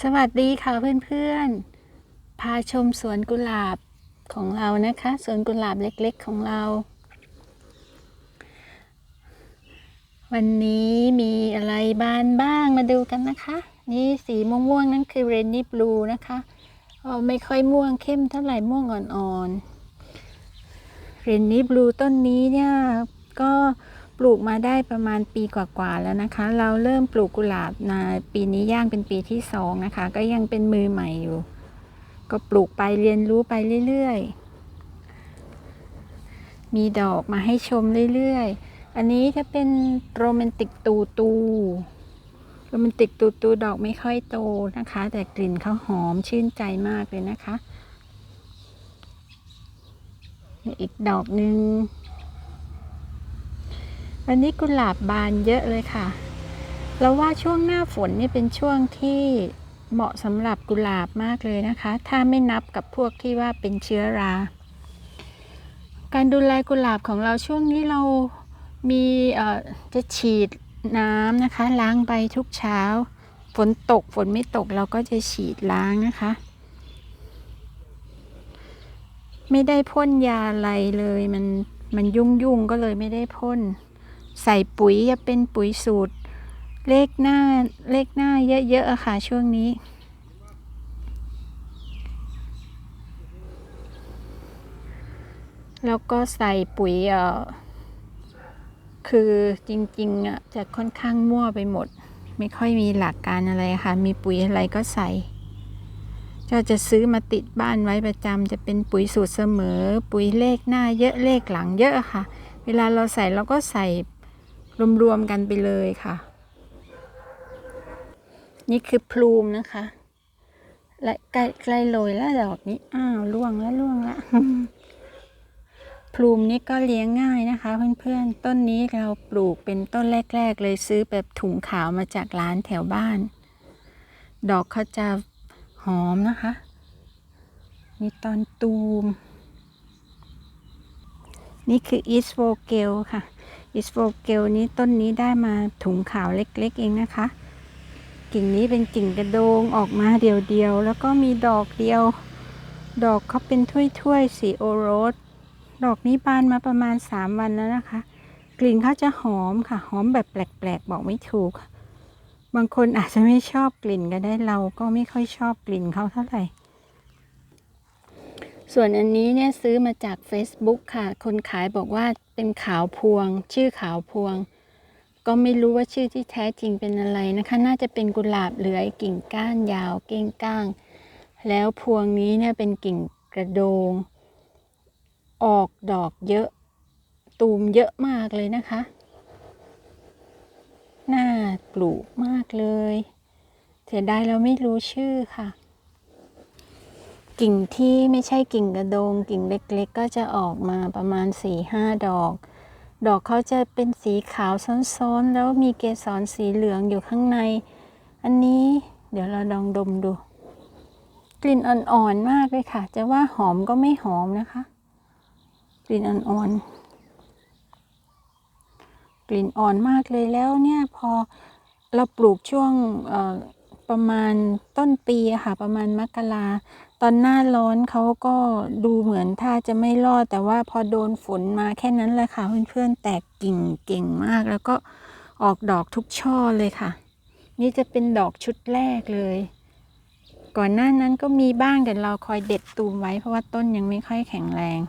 สวัสดีค่ะเพื่อนๆ พาชมสวนกุหลาบของเรานะคะ สวนกุหลาบเล็กๆของเรา วันนี้มีอะไรบานบ้างมาดูกันนะคะ นี่สีม่วงๆนั่นคือเรนนี่บลูนะคะไม่ค่อยม่วงเข้มเท่าไหร่ม่วงอ่อนๆ เรนนี่บลูต้นนี้เนี่ยก็ ปลูกมาได้ประมาณปีกว่าๆแล้วนะคะ เราเริ่มปลูกกุหลาบในปีนี้ย่างเป็นปีที่สองนะคะ ก็ยังเป็นมือใหม่อยู่ ก็ปลูกไปเรียนรู้ไปเรื่อยๆ มีดอกมาให้ชมเรื่อยๆ อันนี้จะเป็นโรแมนติกตูตูโรแมนติกตูตูดอกไม่ค่อยโตนะคะ แต่กลิ่นเขาหอมชื่นใจมากเลยนะคะ อีกดอกหนึ่ง วันนี้กุหลาบบานเยอะเลยค่ะ เราว่าช่วงหน้าฝนนี่เป็นช่วงที่เหมาะสำหรับกุหลาบมากเลยนะคะ ถ้าไม่นับกับพวกที่ว่าเป็นเชื้อรา การดูแลกุหลาบของเราช่วงนี้เรามีจะฉีดน้ำนะคะ ล้างใบทุกเช้า ฝนตกฝนไม่ตกเราก็จะฉีดล้างนะคะ ไม่ได้พ่นยาอะไรเลยมันมันยุ่งยุ่งก็เลยไม่ได้พ่น ใส่ปุ๋ยจะเป็นปุ๋ยสูตร เลขหน้าเลขหน้าเยอะๆอะค่ะช่วงนี้ แล้วก็ใส่ปุ๋ยเอ่อคือจริงๆอะจะค่อนข้างมั่วไปหมด ไม่ค่อยมีหลักการอะไรค่ะ มีปุ๋ยอะไรก็ใส่ก็จะซื้อมาติดบ้านไว้ประจำจะเป็นปุ๋ยสูตรเสมอ ปุ๋ยเลขหน้าเยอะเลขหลังเยอะค่ะ เวลาเราใส่เราก็ใส่ รวมๆกันไปเลยค่ะ นี่คือพลูมนะคะ และใกล้ใกล้โรยแล้วดอกนี้ อ้าวล่วงแล้วล่วงล้วพลูมนี้ก็เลี้ยงง่ายนะคะ เพื่อนๆ ต้นนี้เราปลูกเป็นต้นแรก ๆ เลยซื้อแบบถุงขาวมาจากร้านแถวบ้าน ดอกเขาจะหอมนะคะมีตอนตูม นี่คืออีสโ o เกลค่ะ อีสโ o เกลนี้ต้นนี้ได้มาถุงขาวเล็กๆเองนะคะ กิ่งนี้เป็นกิ่งกระโดงออกมาเดียวๆ แล้วก็มีดอกเดียว ดอกเขาเป็นถ้วยๆ สีโอโรส ดอกนี้บานมาประมาณ 3 วันแล้วนะคะ กลิ่นเขาจะหอมค่ะ หอมแบบแปลกๆ บอกไม่ถูก บางคนอาจจะไม่ชอบกลิ่นก็ได้เราก็ไม่ค่อยชอบกลิ่นเขาเท่าไหร่ ส่วนอันนี้เนี่ยซื้อมาจาก Facebook ค่ะ คนขายบอกว่าเป็นขาวพวง ชื่อขาวพวง ก็ไม่รู้ว่าชื่อที่แท้จริงเป็นอะไรนะคะ น่าจะเป็นกุหลาบเหลือยกิ่งก้านยาวเก้งก้าง แล้วพวงนี้เนี่ยเป็นกิ่งกระโดง ออกดอกเยอะ ตูมเยอะมากเลยนะคะ น่าปลูกมากเลย เสียดายเราไม่รู้ชื่อค่ะ กิ่งที่ไม่ใช่กิ่งกระโดง กิ่งเล็กๆ ก็จะออกมาประมาณ4ี่ห้าดอก ดอกเขาจะเป็นสีขาวซ้อนๆ แล้วมีเกสรสีเหลืองอยู่ข้างใน อันนี้เดี๋ยวเราลองดมดู กลิ่นอ่อนๆมากเลยค่ะ จะว่าหอมก็ไม่หอมนะคะ กลิ่นอ่อนๆกลิ่นอ่อนมากเลยแล้วเนี่ยพอเราปลูกช่วง ประมาณต้นปีค่ะ ประมาณมกราตอนหน้าร้อนเขาก็ดูเหมือนถ้าจะไม่รอด แต่ว่าพอโดนฝนมาแค่นั้นแหละค่ะเพื่อนๆแตกกิ่งเก่งมาก แล้วก็ออกดอกทุกช่อเลยค่ะ นี่จะเป็นดอกชุดแรกเลย ก่อนหน้านั้นก็มีบ้างแต่เราคอยเด็ดตูมไว้เพราะว่าต้นยังไม่ค่อยแข็งแรง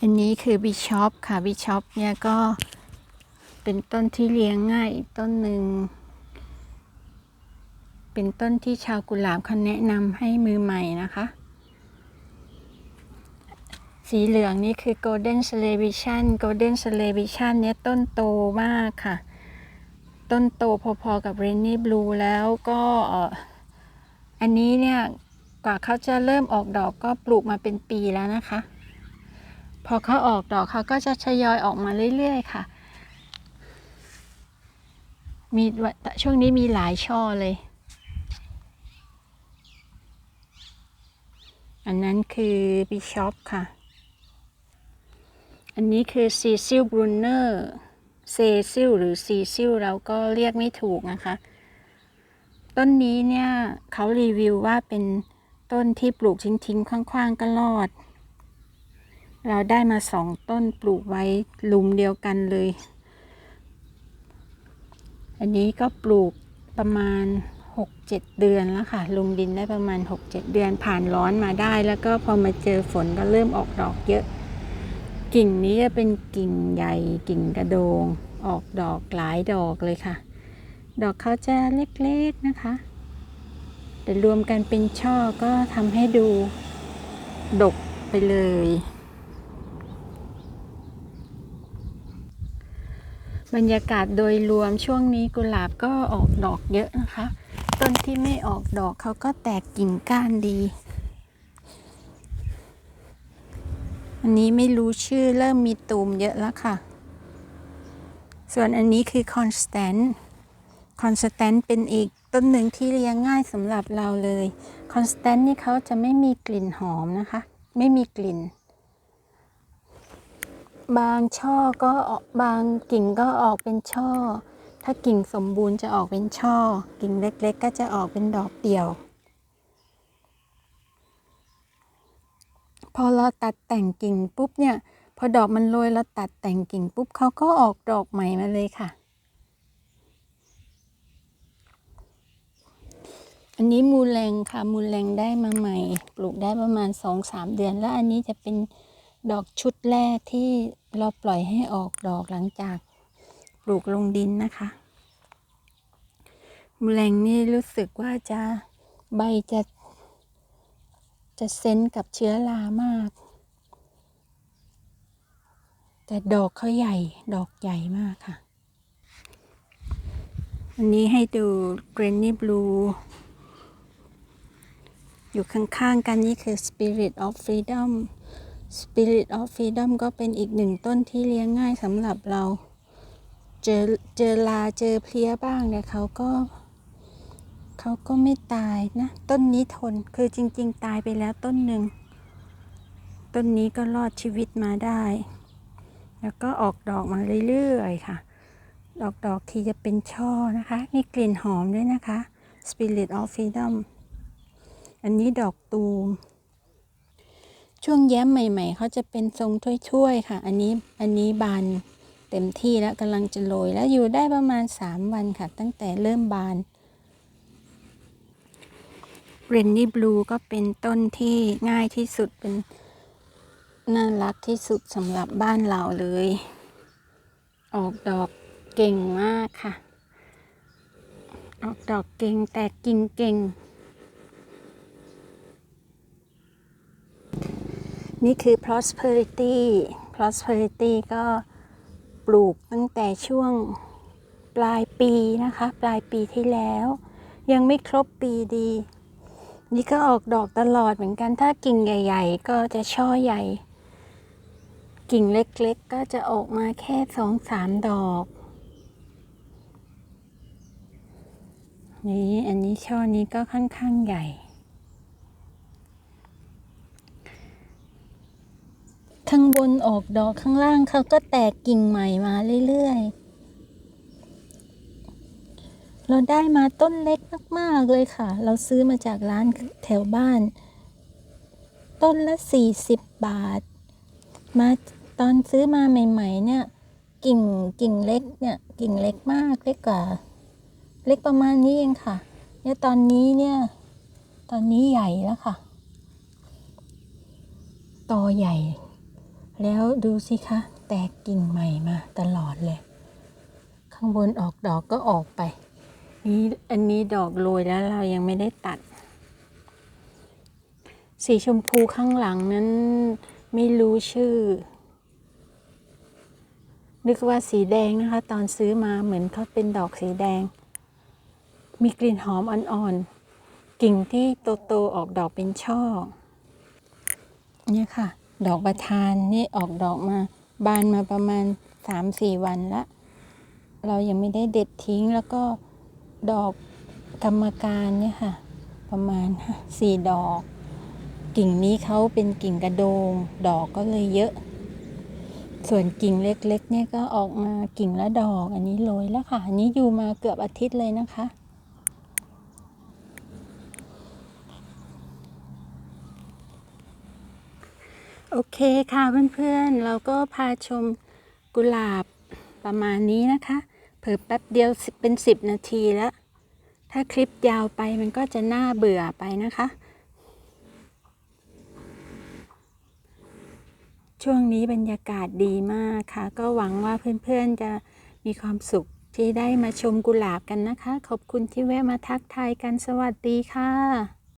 อันนี้คือบิชอปค่ะบิชอปเนี่ยก็เป็นต้นที่เลี้ยงง่ายอีกต้นหนึ่ง เป็นต้นที่ชาวกุหลาบเขาแนะนำให้มือใหม่นะคะ สีเหลืองนี่คือ Golden Celebration Golden Celebration เนี่ยต้นโตมากค่ะ ต้นโตพอๆกับ Rainy Blue แล้วก็อันนี้เนี่ยกว่าเขาจะเริ่มออกดอกก็ปลูกมาเป็นปีแล้วนะคะ พอเขาออกดอกเขาก็จะทยอยออกมาเรื่อยๆค่ะ มีช่วงนี้มีหลายช่อเลย อันนั้นคือบิชอปค่ะ อันนี้คือซีซิลบรูเนอร์เซซิลหรือซีซิลเราก็เรียกไม่ถูกนะคะ ต้นนี้เนี่ย เขารีวิวว่าเป็นต้นที่ปลูกทิ้งๆคว้างๆก็รอด เราได้มาสองต้นปลูกไว้หลุมเดียวกันเลย อันนี้ก็ปลูกประมาณ 6-7 เดือนแล้วค่ะลงดินได้ประมาณ 6-7 เดือนผ่านร้อนมาได้ แล้วก็พอมาเจอฝนก็เริ่มออกดอกเยอะ กิ่งนี้จะเป็นกิ่งใหญ่กิ่งกระโดง ออกดอกหลายดอกเลยค่ะ ดอกเขาจะเล็กๆนะคะแต่รวมกันเป็นช่อก็ทำให้ดูดกไปเลย บรรยากาศโดยรวมช่วงนี้กุหลาบก็ออกดอกเยอะนะคะ ต้นที่ไม่ออกดอกเขาก็แตกกิ่งก้านดี อันนี้ไม่รู้ชื่อเริ่มมีตูมเยอะแล้วค่ะ ส่วนอันนี้คือ constant constant เป็นอีกต้นหนึ่งที่เลี้ยงง่ายสำหรับเราเลย constant นี่เขาจะไม่มีกลิ่นหอมนะคะ ไม่มีกลิ่น บางช่อก็ออกบางกิ่งก็ออกเป็นช่อ ถ้ากิ่งสมบูรณ์จะออกเป็นช่อ กิ่งเล็กๆ ก็จะออกเป็นดอกเดี่ยว พอเราตัดแต่งกิ่งปุ๊บเนี่ย พอดอกมันโรยเราตัดแต่งกิ่งปุ๊บเขาก็ออกดอกใหม่มาเลยค่ะ อันนี้มูลแรงค่ะ มูลแรงได้มาใหม่ ปลูกได้ประมาณ 2-3 เดือน แล้วอันนี้จะเป็นดอกชุดแรกที่เราปล่อยให้ออกดอกหลังจาก ปลูกลงดินนะคะมูแรงนี่รู้สึกว่าจะใบจะ จะเซนกับเชื้อรามาก แต่ดอกเขาใหญ่ดอกใหญ่มากค่ะอันนี้ให้ดู Granny Blue อยู่ข้างๆกันนี่คือ Spirit of Freedom Spirit of Freedom ก็เป็นอีกหนึ่งต้นที่เลี้ยงง่ายสำหรับเรา เจอเจอลาเจอเพลี้ยบ้างเนี่ยเขาก็เขาก็ไม่ตายนะ ต้นนี้ทนคือจริง ๆ ตายไปแล้วต้นหนึ่ง ต้นนี้ก็รอดชีวิตมาได้ แล้วก็ออกดอกมาเรื่อยๆค่ะ ดอกดอกทีจะเป็นช่อนะคะ มีกลิ่นหอมด้วยนะคะ Spirit of Freedom อันนี้ดอกตูม ช่วงแย้มใหม่ ๆ เขาจะเป็นทรงถ้วยๆค่ะ อันนี้อันนี้บาน เต็มที่แล้วกำลังจะโรยแล้วอยู่ได้ประมาณ 3 วันค่ะ ตั้งแต่เริ่มบานเรนนี่บลูก็เป็นต้นที่ง่ายที่สุดเป็นน่ารักที่สุดสำหรับบ้านเราเลย ออกดอกเก่งมากค่ะ ออกดอกเก่งแตกกิ่งเก่ง นี่คือ prosperity prosperity ก็ ลูกตั้งแต่ช่วงปลายปีนะคะ ปลายปีที่แล้ว ยังไม่ครบปีดี นี่ก็ออกดอกตลอดเหมือนกันถ้ากิ่งใหญ่ ๆ ก็จะช่อใหญ่ กิ่งเล็กๆ ก็จะออกมาแค่สองสามดอกนี่อันนี้ช่อนี้ก็ค่อนข้างใหญ่ ข้างบนออกดอกข้างล่างเขาก็แตกกิ่งใหม่มาเรื่อยๆ เราได้มาต้นเล็กมากๆเลยค่ะ เราซื้อมาจากร้านแถวบ้าน ต้นละ 40 บาท มาตอนซื้อมาใหม่ ๆ เนี่ย กิ่งกิ่งเล็กเนี่ย กิ่งเล็กมากเล็กกว่า เล็กประมาณนี้เองค่ะ เนี่ยตอนนี้เนี่ย ตอนนี้ใหญ่แล้วค่ะ ตอใหญ่ แล้วดูสิคะ แตกกิ่งใหม่มาตลอดเลย ข้างบนออกดอกก็ออกไป นี่อันนี้ดอกโรยแล้วเรายังไม่ได้ตัด สีชมพูข้างหลังนั้นไม่รู้ชื่อ นึกว่าสีแดงนะคะ ตอนซื้อมาเหมือนเขาเป็นดอกสีแดง มีกลิ่นหอมอ่อนๆ กิ่งที่โตๆออกดอกเป็นช่อ เนี่ยค่ะ ดอกประทานนี่ออกดอกมา บานมาประมาณ3-4วันละ เรายังไม่ได้เด็ดทิ้งแล้วก็ดอกกรรมการเนี่ยค่ะ ประมาณสี่ดอก กิ่งนี้เขาเป็นกิ่งกระโดง ดอกก็เลยเยอะ ส่วนกิ่งเล็กๆเนี่ยก็ออกมากิ่งละดอก อันนี้โรยแล้วค่ะ อันนี้อยู่มาเกือบอาทิตย์เลยนะคะ เคค่ะเพื่อนๆ เราก็พาชมกุหลาบประมาณนี้นะคะ เผิ่แป๊บเดียวเป็น 10 นาทีแล้ว ถ้าคลิปยาวไปมันก็จะน่าเบื่อไปนะคะ ช่วงนี้บรรยากาศดีมากค่ะ ก็หวังว่าเพื่อนๆจะมีความสุขที่ได้มาชมกุหลาบกันนะคะ ขอบคุณที่แวะมาทักทายกันสวัสดีค่ะ